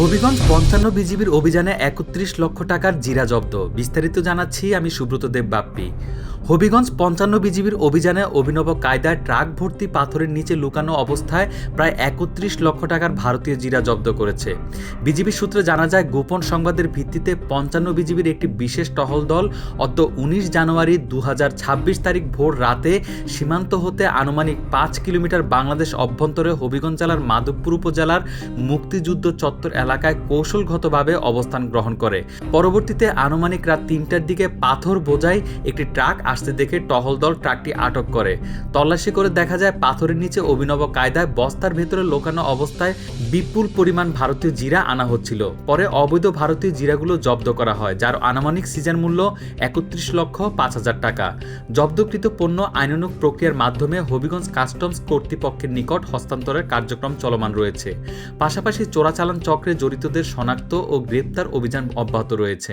হবিগঞ্জ পঞ্চান্ন বিজিবির অভিযানে একত্রিশ লক্ষ টাকার জিরা জব্দ। বিস্তারিত জানাচ্ছি আমি সুব্রত দেব বাপ্পি হবিগঞ্জ পঞ্চান্ন বিজিবির অভিযানে অভিনব কায়দায় ট্রাক ভর্তি পাথরের নিচে লুকানো অবস্থায় প্রায় একত্রিশ লক্ষ টাকার ভারতীয় জিরা জব্দ করেছে। বিজিবি সূত্রে জানা যায়, গোপন সংবাদের ভিত্তিতে পঞ্চান্ন বিজিবির একটি বিশেষ টহল দল অত উনিশ জানুয়ারি দু হাজার ছাব্বিশ তারিখ ভোর রাতে সীমান্ত হতে আনুমানিক পাঁচ কিলোমিটার বাংলাদেশ অভ্যন্তরে হবিগঞ্জ জেলার মাধবপুর উপজেলার মুক্তিযুদ্ধ চত্বর এলাকায় কৌশলগতভাবে অবস্থান গ্রহণ করে। পরবর্তীতে আনুমানিক রাত তিনটার দিকে পাথর বোঝাই একটি ট্রাক আসতে দেখে টহল দল ট্রাকটি আটক করে। তল্লাশি করে দেখা যায় পাথরের নিচে অভিনব কায়দায় বস্তার ভেতরে লোকানো অবস্থায় বিপুল পরিমাণ ভারতীয় জিরা আনা হচ্ছিল। পরে অবৈধ ভারতীয় জিরাগুলো জব্দ করা হয়, যার আনুমানিক সিজন মূল্য একত্রিশ লক্ষ পাঁচ হাজার টাকা। জব্দকৃত পণ্য আইনানুক প্রক্রিয়ার মাধ্যমে হবিগঞ্জ কাস্টমস কর্তৃপক্ষের নিকট হস্তান্তরের কার্যক্রম চলমান রয়েছে। পাশাপাশি চোরাচালান চক্রে জড়িতদের শনাক্ত ও গ্রেপ্তার অভিযান অব্যাহত রয়েছে।